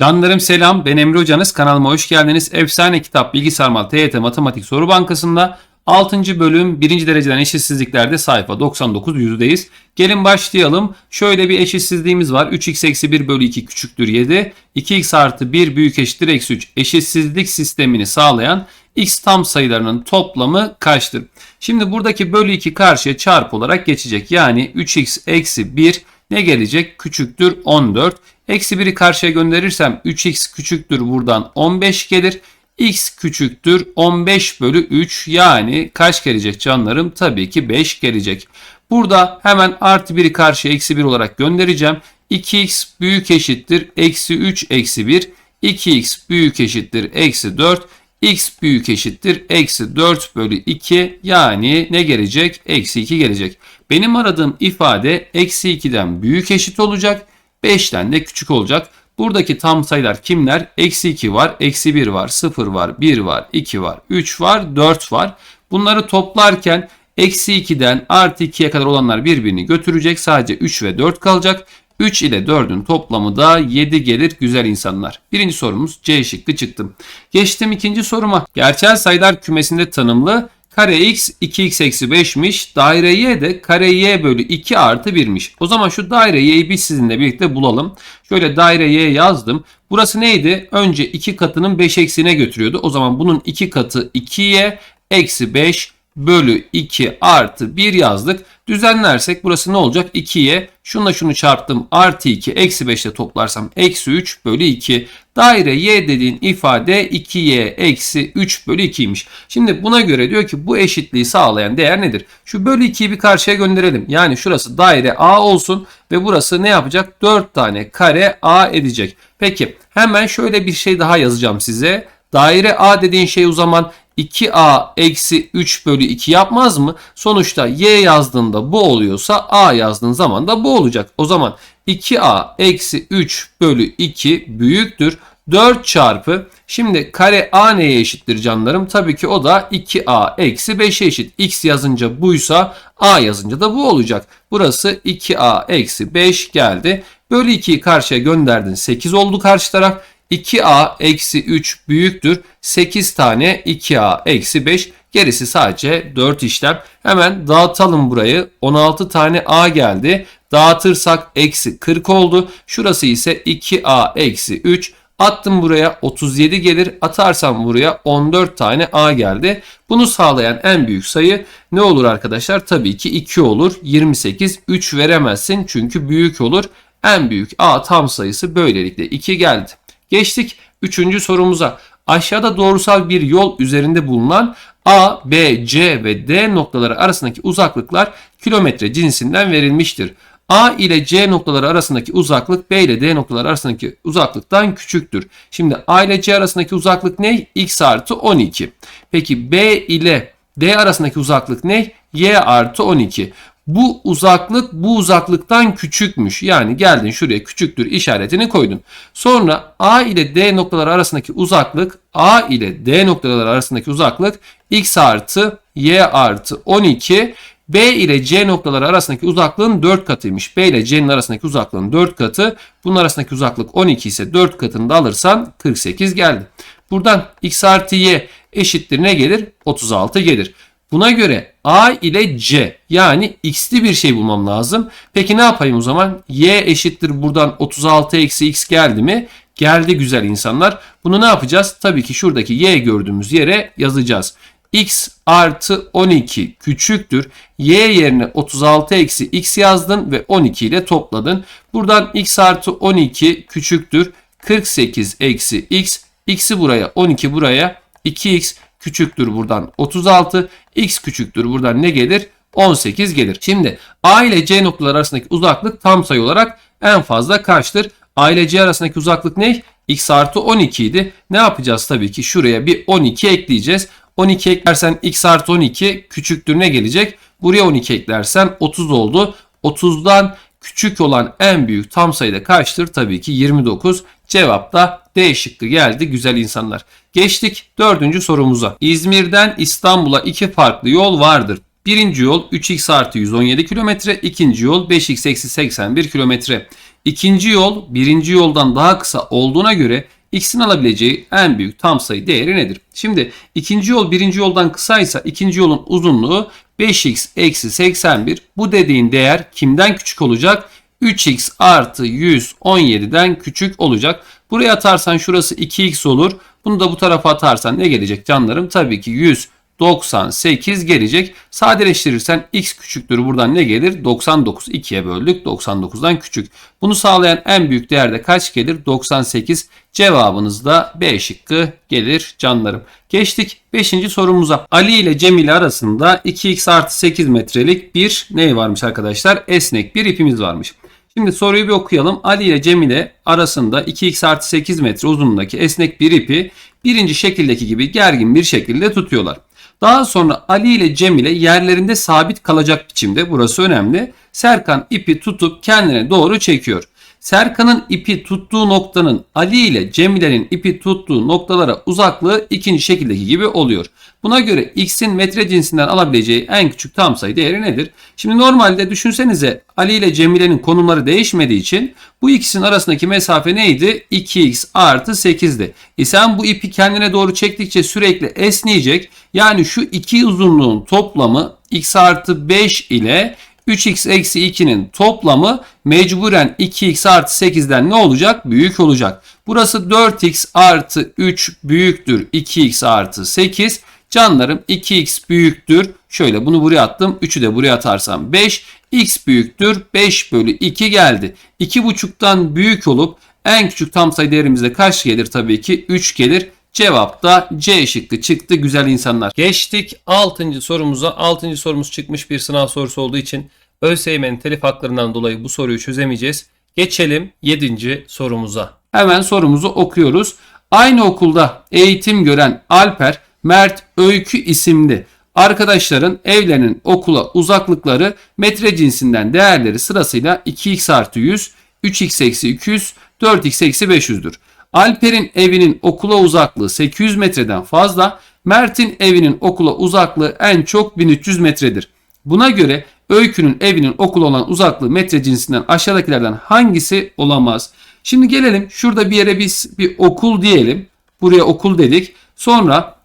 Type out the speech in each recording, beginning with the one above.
Canlarım selam ben Emre Hocanız kanalıma hoş geldiniz. Efsane kitap Bilgisayar Mal TYT Matematik Soru Bankası'nda 6. bölüm 1. dereceden eşitsizliklerde sayfa 99 yüzdeyiz. Gelin başlayalım. Şöyle bir eşitsizliğimiz var. 3x eksi 1 bölü 2 küçüktür 7. 2x artı 1 büyük eşittir eksi 3 eşitsizlik sistemini sağlayan x tam sayılarının toplamı kaçtır? Şimdi buradaki bölü 2 karşıya çarpı olarak geçecek. Yani 3x eksi 1 ne gelecek? Küçüktür 14. Eksi 1'i karşıya gönderirsem 3x küçüktür buradan 15 gelir. x küçüktür 15 bölü 3 yani kaç gelecek canlarım? Tabii ki 5 gelecek. Burada hemen artı 1'i karşıya eksi 1 olarak göndereceğim. 2x büyük eşittir eksi 3 eksi 1. 2x büyük eşittir eksi 4 x büyük eşittir eksi 4 bölü 2 yani ne gelecek? Eksi 2 gelecek. Benim aradığım ifade eksi 2'den büyük eşit olacak. 5'ten de küçük olacak. Buradaki tam sayılar kimler? Eksi 2 var, eksi 1 var, 0 var, 1 var, 2 var, 3 var, 4 var. Bunları toplarken eksi 2'den artı 2'ye kadar olanlar birbirini götürecek. Sadece 3 ve 4 kalacak. 3 ile 4'ün toplamı da 7 gelir güzel insanlar. Birinci sorumuz C şıkkı çıktım. Geçtim ikinci soruma. Gerçel sayılar kümesinde tanımlı kare x 2x eksi 5'miş. Daire y de kare y bölü 2 artı 1'miş. O zaman şu daire y'yi biz sizinle birlikte bulalım. Şöyle daire y yazdım. Burası neydi? Önce 2 katının 5 eksiğine götürüyordu. O zaman bunun 2 katı 2y eksi 5 bölü 2 artı 1 yazdık. Düzenlersek burası ne olacak? 2'ye şunla şunu çarptım artı 2 eksi 5 ile toplarsam eksi 3 bölü 2. Daire y dediğin ifade 2y eksi 3 bölü 2'ymiş. Şimdi buna göre diyor ki bu eşitliği sağlayan değer nedir? Şu bölü 2'yi bir karşıya gönderelim. Yani şurası daire a olsun ve burası ne yapacak? 4 tane kare a edecek. Peki hemen şöyle bir şey daha yazacağım size. Daire A dediğin şey o zaman 2A eksi 3 bölü 2 yapmaz mı? Sonuçta Y yazdığında bu oluyorsa A yazdığın zaman da bu olacak. O zaman 2A eksi 3 bölü 2 büyüktür. 4 çarpı şimdi kare a neye eşittir canlarım? Tabii ki o da 2a eksi 5'e eşit. x yazınca buysa a yazınca da bu olacak. Burası 2a eksi 5 geldi. Bölü 2'yi karşıya gönderdin 8 oldu karşı taraf. 2a eksi 3 büyüktür. 8 tane 2a eksi 5 gerisi sadece 4 işlem. Hemen dağıtalım burayı. 16 tane a geldi. Dağıtırsak eksi 40 oldu. Şurası ise 2a eksi 3. Attım buraya 37 gelir. Atarsam buraya 14 tane A geldi. Bunu sağlayan en büyük sayı ne olur arkadaşlar? Tabii ki 2 olur. 28 3 veremezsin çünkü büyük olur. En büyük A tam sayısı böylelikle 2 geldi. Geçtik 3. sorumuza. Aşağıda doğrusal bir yol üzerinde bulunan A, B, C ve D noktaları arasındaki uzaklıklar kilometre cinsinden verilmiştir. A ile C noktaları arasındaki uzaklık B ile D noktaları arasındaki uzaklıktan küçüktür. Şimdi A ile C arasındaki uzaklık ne? X artı 12. Peki B ile D arasındaki uzaklık ne? Y artı 12. Bu uzaklık bu uzaklıktan küçükmüş. Yani geldin şuraya küçüktür işaretini koydun. Sonra A ile D noktaları arasındaki uzaklık A ile D noktaları arasındaki uzaklık x artı y artı 12 B ile C noktaları arasındaki uzaklığın 4 katıymış. B ile C'nin arasındaki uzaklığın 4 katı. Bunun arasındaki uzaklık 12 ise 4 katını da alırsan 48 geldi. Buradan x artı y eşittir ne gelir? 36 gelir. Buna göre A ile C yani x'li bir şey bulmam lazım. Peki ne yapayım o zaman? Y eşittir buradan 36 eksi x geldi mi? Geldi güzel insanlar. Bunu ne yapacağız? Tabii ki şuradaki y gördüğümüz yere yazacağız x artı 12 küçüktür. y yerine 36 eksi x yazdın ve 12 ile topladın. Buradan x artı 12 küçüktür. 48 eksi x. x'i buraya 12 buraya 2x küçüktür buradan 36. x küçüktür buradan ne gelir? 18 gelir. Şimdi A ile C noktaları arasındaki uzaklık tam sayı olarak en fazla kaçtır? A ile C arasındaki uzaklık ne? x artı 12 idi. Ne yapacağız tabii ki? Şuraya bir 12 ekleyeceğiz. 12 eklersen x artı 12 küçüktür ne gelecek? Buraya 12 eklersen 30 oldu. 30'dan küçük olan en büyük tam sayıda kaçtır? Tabii ki 29. Cevap da D şıkkı geldi güzel insanlar. Geçtik dördüncü sorumuza. İzmir'den İstanbul'a iki farklı yol vardır. Birinci yol 3x artı 117 kilometre, ikinci yol 5x eksi 81 kilometre. İkinci yol birinci yoldan daha kısa olduğuna göre x'in alabileceği en büyük tam sayı değeri nedir? Şimdi ikinci yol birinci yoldan kısaysa ikinci yolun uzunluğu 5x eksi 81. Bu dediğin değer kimden küçük olacak? 3x artı 117'den küçük olacak. Buraya atarsan şurası 2x olur. Bunu da bu tarafa atarsan ne gelecek canlarım? Tabii ki 198 gelecek. Sadeleştirirsen x küçüktür. Buradan ne gelir? 99. 2'ye böldük. 99'dan küçük. Bunu sağlayan en büyük değerde kaç gelir? 98. Cevabınız da B şıkkı gelir canlarım. Geçtik 5. sorumuza. Ali ile Cemile arasında 2x artı 8 metrelik bir ne varmış arkadaşlar? Esnek bir ipimiz varmış. Şimdi soruyu bir okuyalım. Ali ile Cemile arasında 2x artı 8 metre uzunluğundaki esnek bir ipi birinci şekildeki gibi gergin bir şekilde tutuyorlar. Daha sonra Ali ile Cemile yerlerinde sabit kalacak biçimde burası önemli. Serkan ipi tutup kendine doğru çekiyor. Serkan'ın ipi tuttuğu noktanın Ali ile Cemile'nin ipi tuttuğu noktalara uzaklığı ikinci şekildeki gibi oluyor. Buna göre x'in metre cinsinden alabileceği en küçük tam sayı değeri nedir? Şimdi normalde düşünsenize Ali ile Cemile'nin konumları değişmediği için bu ikisinin arasındaki mesafe neydi? 2x artı 8'di. E sen bu ipi kendine doğru çektikçe sürekli esneyecek. Yani şu iki uzunluğun toplamı x artı 5 ile 3x eksi 2'nin toplamı mecburen 2x artı 8'den ne olacak? Büyük olacak. Burası 4x artı 3 büyüktür 2x artı 8. Canlarım 2x büyüktür. Şöyle bunu buraya attım. 3'ü de buraya atarsam 5. x büyüktür. 5 bölü 2 geldi. 2,5'tan büyük olup en küçük tam sayı değerimizde kaç gelir? Tabii ki 3 gelir. Cevap da C şıkkı çıktı güzel insanlar. Geçtik 6. sorumuza. 6. sorumuz çıkmış bir sınav sorusu olduğu için ÖSYM'nin telif haklarından dolayı bu soruyu çözemeyeceğiz. Geçelim 7. sorumuza. Hemen sorumuzu okuyoruz. Aynı okulda eğitim gören Alper, Mert, Öykü isimli arkadaşların evlerinin okula uzaklıkları metre cinsinden değerleri sırasıyla 2x artı 100, 3x eksi 200, 4x eksi 500'dür. Alper'in evinin okula uzaklığı 800 metreden fazla, Mert'in evinin okula uzaklığı en çok 1300 metredir. Buna göre Öykü'nün evinin okula olan uzaklığı metre cinsinden aşağıdakilerden hangisi olamaz? Şimdi gelelim şurada bir yere biz bir okul diyelim. Buraya okul dedik. Sonra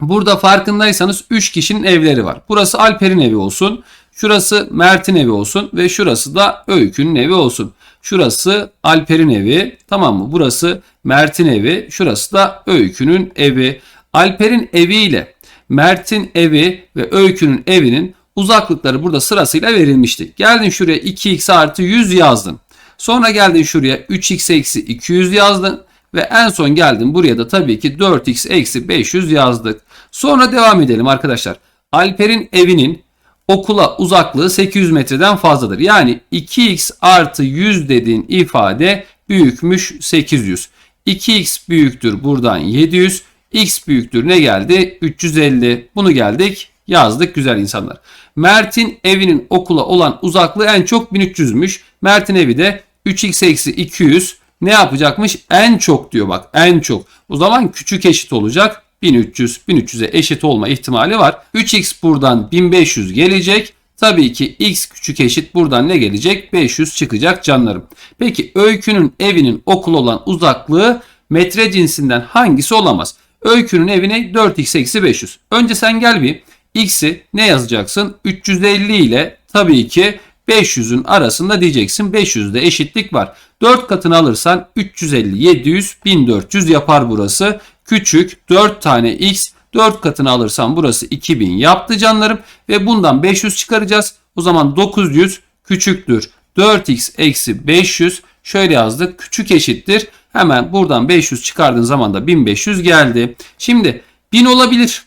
burada farkındaysanız 3 kişinin evleri var. Burası Alper'in evi olsun. Şurası Mert'in evi olsun ve şurası da Öykü'nün evi olsun. Şurası Alper'in evi. Tamam mı? Burası Mert'in evi. Şurası da Öykü'nün evi. Alper'in eviyle Mert'in evi ve Öykü'nün evinin uzaklıkları burada sırasıyla verilmişti. Geldin şuraya 2x artı 100 yazdın. Sonra geldin şuraya 3x eksi 200 yazdın. Ve en son geldin buraya da tabii ki 4x eksi 500 yazdık. Sonra devam edelim arkadaşlar. Alper'in evinin okula uzaklığı 800 metreden fazladır. Yani 2x artı 100 dediğin ifade büyükmüş 800. 2x büyüktür buradan 700. x büyüktür ne geldi? 350. Bunu geldik yazdık güzel insanlar. Mert'in evinin okula olan uzaklığı en çok 1300'müş. Mert'in evi de 3x eksi 200 ne yapacakmış? En çok diyor bak en çok. O zaman küçük eşit olacak. 1300 1300'e eşit olma ihtimali var. 3x buradan 1500 gelecek. Tabii ki x küçük eşit buradan ne gelecek? 500 çıkacak canlarım. Peki öykünün evinin okul olan uzaklığı metre cinsinden hangisi olamaz? Öykünün evine 4x eksi 500. Önce sen gel bir x'i ne yazacaksın? 350 ile tabii ki 500'ün arasında diyeceksin. 500'de eşitlik var. 4 katını alırsan 350, 700, 1400 yapar burası. Küçük 4 tane x 4 katını alırsan burası 2000 yaptı canlarım. Ve bundan 500 çıkaracağız. O zaman 900 küçüktür. 4x eksi 500 şöyle yazdık. Küçük eşittir. Hemen buradan 500 çıkardığın zaman da 1500 geldi. Şimdi 1000 olabilir.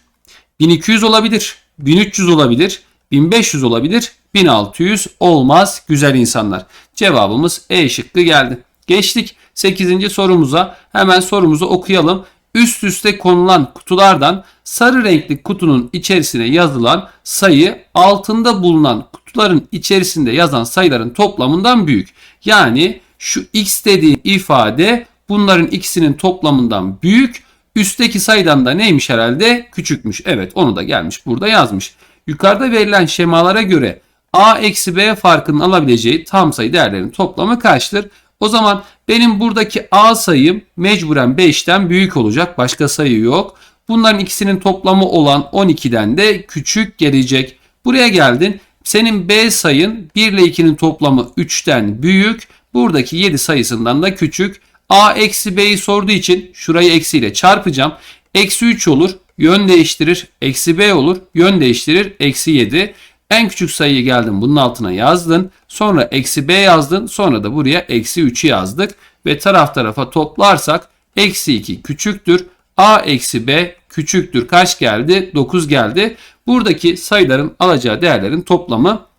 1200 olabilir. 1300 olabilir. 1500 olabilir. 1600 olmaz güzel insanlar. Cevabımız E şıkkı geldi. Geçtik 8. sorumuza. Hemen sorumuzu okuyalım. Üst üste konulan kutulardan sarı renkli kutunun içerisine yazılan sayı altında bulunan kutuların içerisinde yazan sayıların toplamından büyük. Yani şu x dediği ifade bunların ikisinin toplamından büyük. Üstteki sayıdan da neymiş herhalde? Küçükmüş. Evet onu da gelmiş burada yazmış. Yukarıda verilen şemalara göre a eksi b farkının alabileceği tam sayı değerlerinin toplamı kaçtır? O zaman benim buradaki A sayım mecburen 5'ten büyük olacak. Başka sayı yok. Bunların ikisinin toplamı olan 12'den de küçük gelecek. Buraya geldin. Senin B sayın 1 ile 2'nin toplamı 3'ten büyük. Buradaki 7 sayısından da küçük. A eksi B'yi sorduğu için şurayı eksiyle çarpacağım. Eksi 3 olur. Yön değiştirir. Eksi B olur. Yön değiştirir. Eksi 7. En küçük sayıyı geldin bunun altına yazdın. Sonra eksi B yazdın. Sonra da buraya eksi 3'ü yazdık. Ve taraf tarafa toplarsak eksi 2 küçüktür. A eksi B küçüktür. Kaç geldi? 9 geldi. Buradaki sayıların alacağı değerlerin toplamı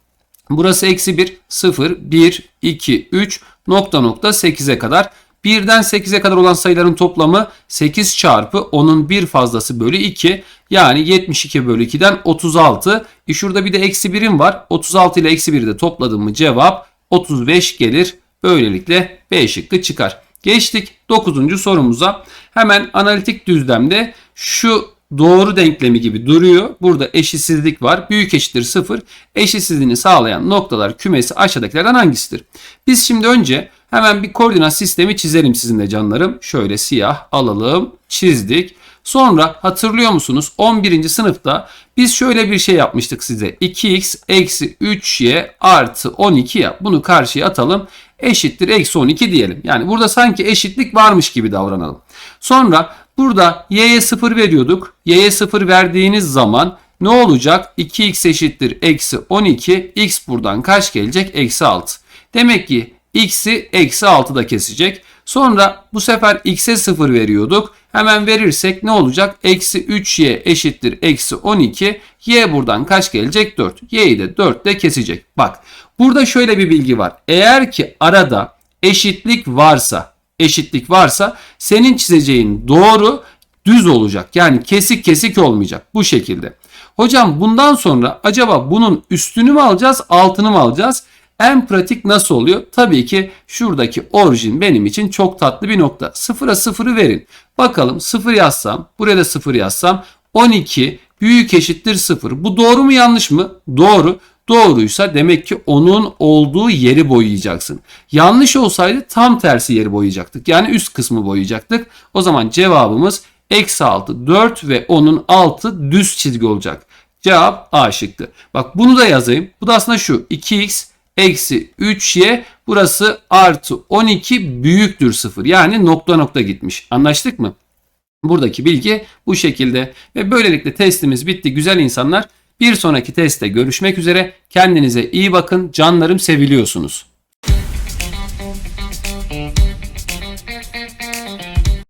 Burası eksi 1, 0, 1, 2, 3 nokta nokta 8'e kadar. 1'den 8'e kadar olan sayıların toplamı 8 çarpı onun bir fazlası bölü 2. Yani 72 bölü 2'den 36. E şurada bir de eksi 1'im var. 36 ile eksi 1'i de topladım mı cevap 35 gelir. Böylelikle B şıkkı çıkar. Geçtik 9. sorumuza. Hemen analitik düzlemde şu doğru denklemi gibi duruyor. Burada eşitsizlik var. Büyük eşittir 0. Eşitsizliğini sağlayan noktalar kümesi aşağıdakilerden hangisidir? Biz şimdi önce hemen bir koordinat sistemi çizelim sizinle canlarım. Şöyle siyah alalım. Çizdik. Sonra hatırlıyor musunuz 11. sınıfta biz şöyle bir şey yapmıştık size. 2x eksi 3y artı 12 ya bunu karşıya atalım eşittir eksi 12 diyelim. Yani burada sanki eşitlik varmış gibi davranalım. Sonra burada y'ye 0 veriyorduk. y'ye 0 verdiğiniz zaman ne olacak? 2x eşittir eksi 12. x buradan kaç gelecek? Eksi 6. Demek ki x'i eksi 6'da kesecek. Sonra bu sefer x'e 0 veriyorduk. Hemen verirsek ne olacak? Eksi 3y eşittir eksi 12. y buradan kaç gelecek? 4. y'yi de 4 de kesecek. Bak burada şöyle bir bilgi var. Eğer ki arada eşitlik varsa eşitlik varsa senin çizeceğin doğru düz olacak. Yani kesik kesik olmayacak. Bu şekilde. Hocam bundan sonra acaba bunun üstünü mü alacağız altını mı alacağız? En pratik nasıl oluyor? Tabii ki şuradaki orijin benim için çok tatlı bir nokta. Sıfıra sıfırı verin. Bakalım sıfır yazsam, buraya da sıfır yazsam 12 büyük eşittir sıfır. Bu doğru mu yanlış mı? Doğru. Doğruysa demek ki onun olduğu yeri boyayacaksın. Yanlış olsaydı tam tersi yeri boyayacaktık. Yani üst kısmı boyayacaktık. O zaman cevabımız eksi 6 4 ve onun altı düz çizgi olacak. Cevap A şıktı. Bak bunu da yazayım. Bu da aslında şu 2x eksi 3y burası artı 12 büyüktür 0. Yani nokta nokta gitmiş. Anlaştık mı? Buradaki bilgi bu şekilde ve böylelikle testimiz bitti güzel insanlar. Bir sonraki testte görüşmek üzere. Kendinize iyi bakın. Canlarım seviliyorsunuz.